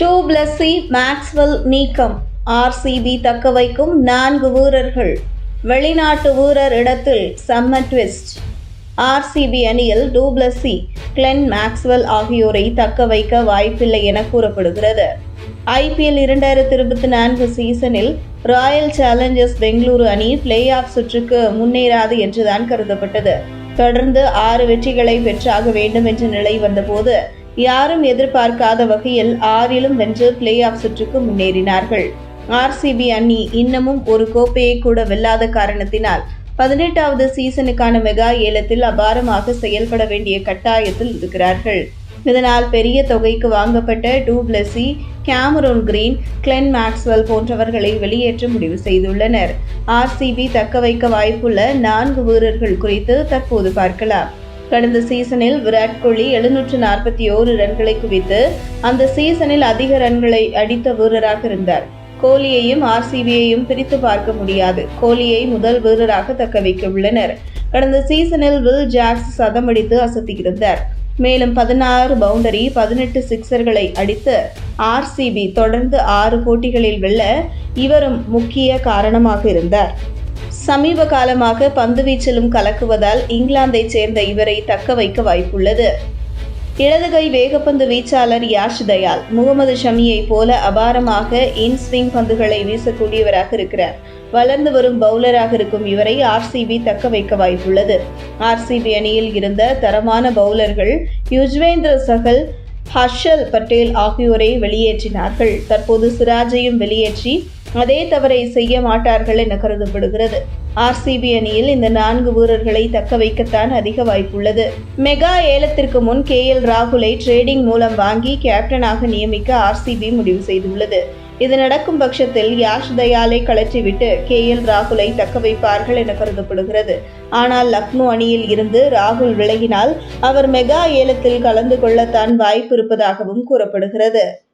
Two Plessis Maxwell நீக்கம். RCB தக்க வைக்கும் நான்கு வீரர்கள். வெளிநாட்டு வீரர் இடத்தில் செம்ம ட்விஸ்ட். ஆர்சிபி அணியில் டூப்ளசி கிளென் மேக்ஸ்வெல் ஆகியோரை தக்க வைக்க வாய்ப்பில்லை என கூறப்படுகிறது. ஐபிஎல் இரண்டாயிரத்தி இருபத்தி நான்கு சீசனில் ராயல் சேலஞ்சர்ஸ் பெங்களூரு அணி பிளே ஆஃப் சுற்றுக்கு முன்னேறாது என்றுதான் கருதப்பட்டது. தொடர்ந்து ஆறு வெற்றிகளை பெற்றாக வேண்டும் என்ற நிலை வந்தபோது யாரும் எதிர்பார்க்காத வகையில் ஆறிலும் வென்று பிளே ஆஃப் சுற்றுக்கு முன்னேறினார்கள். ஆர்சிபி அணி இன்னமும் ஒரு கோப்பையை கூட வெல்லாத காரணத்தினால் பதினெட்டாவது சீசனுக்கான மெகா ஏலத்தில் அபாரமாக செயல்பட வேண்டிய கட்டாயத்தில் இருக்கிறார்கள். இதனால் பெரிய தொகைக்கு வாங்கப்பட்ட du Plessis Cameron Green Glenn Maxwell போன்றவர்களை வெளியேற்ற முடிவு செய்துள்ளனர். ஆர்சிபி தக்க வைக்க வாய்ப்புள்ள நான்கு வீரர்கள் குறித்து தற்போது பார்க்கலாம். கடந்த சீசனில் விராட் கோலி எழுநூற்று நாற்பத்தி ஓரு ரன்களை குவித்து அந்த சீசனில் அதிக ரன்களை அடித்த வீரராக இருந்தார். கோலியையும் ஆர்சிபியையும் பிரித்து பார்க்க முடியாது. கோலியை முதல் வீரராக தக்க வைக்க உள்ளனர் கடந்த சீசனில் வில் ஜாக்ஸ் சதமடித்து அசத்தியிருந்தார். மேலும் பதினாறு பவுண்டரி பதினெட்டு சிக்சர்களை அடித்து ஆர்சிபி தொடர்ந்து ஆறு போட்டிகளில் வெல்ல இவரும் முக்கிய காரணமாக இருந்தார். சமீப காலமாக பந்துவீச்சிலும் கலக்குவதால் இங்கிலாந்தைச் சேர்ந்த இவரை தக்க வைக்க வாய்ப்புள்ளது. இடதுகை வேகப்பந்து வீச்சாளர் யாஷ் தயால் முகமது ஷமியை போல அபாரமாக இன்ஸ்விங் பந்துகளை வீசக்கூடியவராக இருக்கிறார். வளர்ந்து வரும் பவுலராக இருக்கும் இவரை ஆர்சிபி தக்க வைக்க வாய்ப்புள்ளது. ஆர்சிபி அணியில் இருந்த தரமான பவுலர்கள் யுஜ்வேந்திர சகல் ஹர்ஷல் பட்டேல் ஆகியோரை வெளியேற்றினார்கள். தற்போது சிராஜையும் வெளியேற்றி அதே தவறை செய்ய மாட்டார்கள் என கருதப்படுகிறது. ஆர்சிபி அணியில் இந்த நான்கு வீரர்களை தக்க வைக்கத்தான் அதிக வாய்ப்புள்ளது. மெகா ஏலத்திற்கு முன் கே எல் ராகுலை ட்ரேடிங் மூலம் வாங்கி கேப்டனாக நியமிக்க ஆர்சிபி முடிவு செய்துள்ளது. இது நடக்கும் பட்சத்தில் யாஷ் தயாலை கழற்றிவிட்டு கே எல் ராகுலை தக்க வைப்பார்கள் என கருதப்படுகிறது. ஆனால் லக்னோ அணியில் இருந்து ராகுல் விலகினால் அவர் மெகா ஏலத்தில் கலந்து கொள்ளத்தான் வாய்ப்பு இருப்பதாகவும் கூறப்படுகிறது.